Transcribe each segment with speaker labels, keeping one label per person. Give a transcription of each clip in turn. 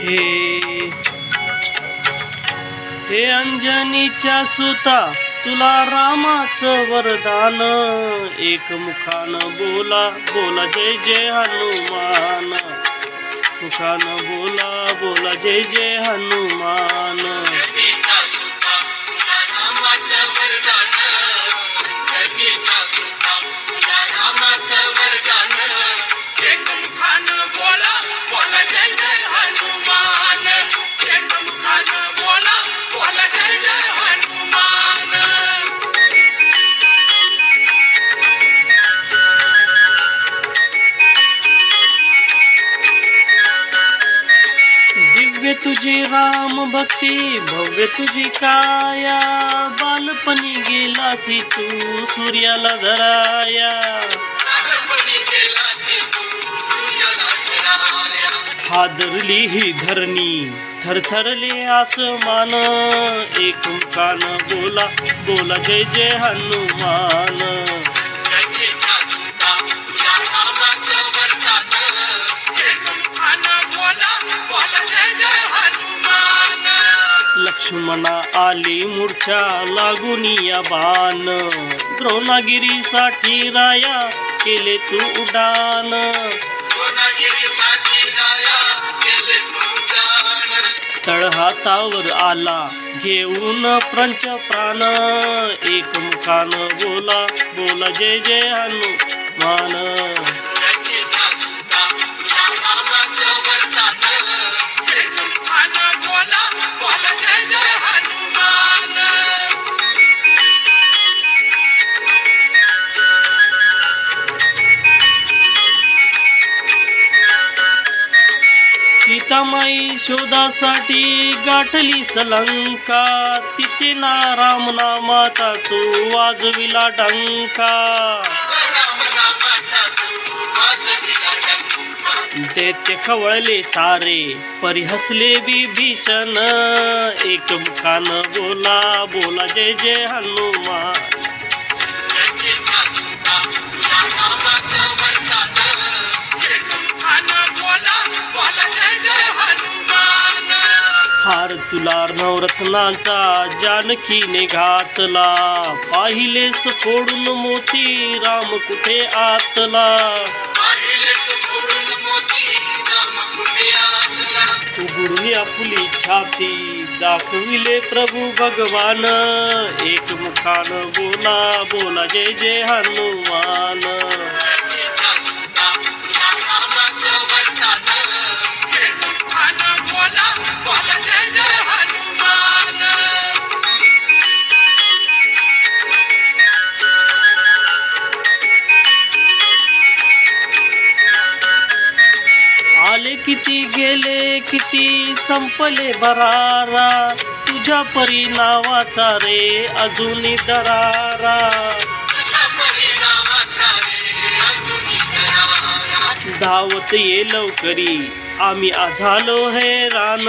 Speaker 1: हे. हे अंजनीच्या सुता तुला रामाचं वरदान. एक मुखान बोला बोला जय जय हनुमान. मुखान बोला बोला जय जय हनुमान. तुझी राम भक्ती भव्य तुझी काया. बालपणी गेलासी तू सूर्याला धराया. हादरली ही धरणी थरथरले आसमान. एक कान बोला बोला जय जय हनुमान. लक्ष्मणा आली मूर्छा लागून बाण. द्रोणागिरीसाठी राया केले तू उडान. तळहातावर आला घेऊन प्रंच प्राण. एक मुखान बोला बोला जय जय हनुमान. सीतामाई शोधासाठी गाठली सलंका. तिथे ना राम नामाचा तू वाजविला डंका.
Speaker 2: ते
Speaker 1: ते खवळले सारे परिहसले विभीषण एक मुखान बोला बोला जय जय हनुमान. हार तुला नवरत्नाचा जानकीने घातला. पाहिलेस फोडून मोती राम कुठे आतला? उघडून आपुली छाती दाखविले प्रभू भगवान. एक मुखान बोला बोला जय जय हनुमान. आले किती गेले किती संपले भरारा तुझ्या परी नावाचा रे अजूनही दरारा. धावत ये लवकरी. आम्ही झालो हैरान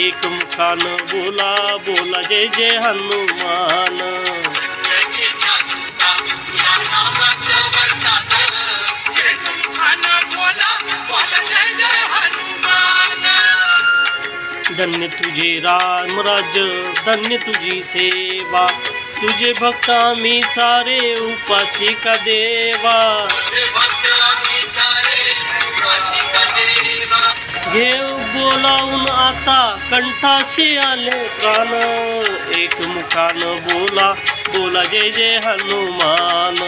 Speaker 1: एक मुखान बोला बोला जय जय हनुमान.
Speaker 2: एक बोला बोला जय जय हनुमान
Speaker 1: धन्य तुझे राम राज धन्य तुझी सेवा. तुझे भक्त आम्ही सारे उपासिका देवा. घेऊ बोलावून आता कंठाशी आले प्राण. एक मुखान बोला बोला जय जय हनुमान.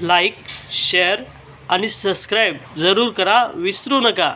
Speaker 1: लाईक शेअर आणि सबस्क्राईब जरूर करा. विसरू नका.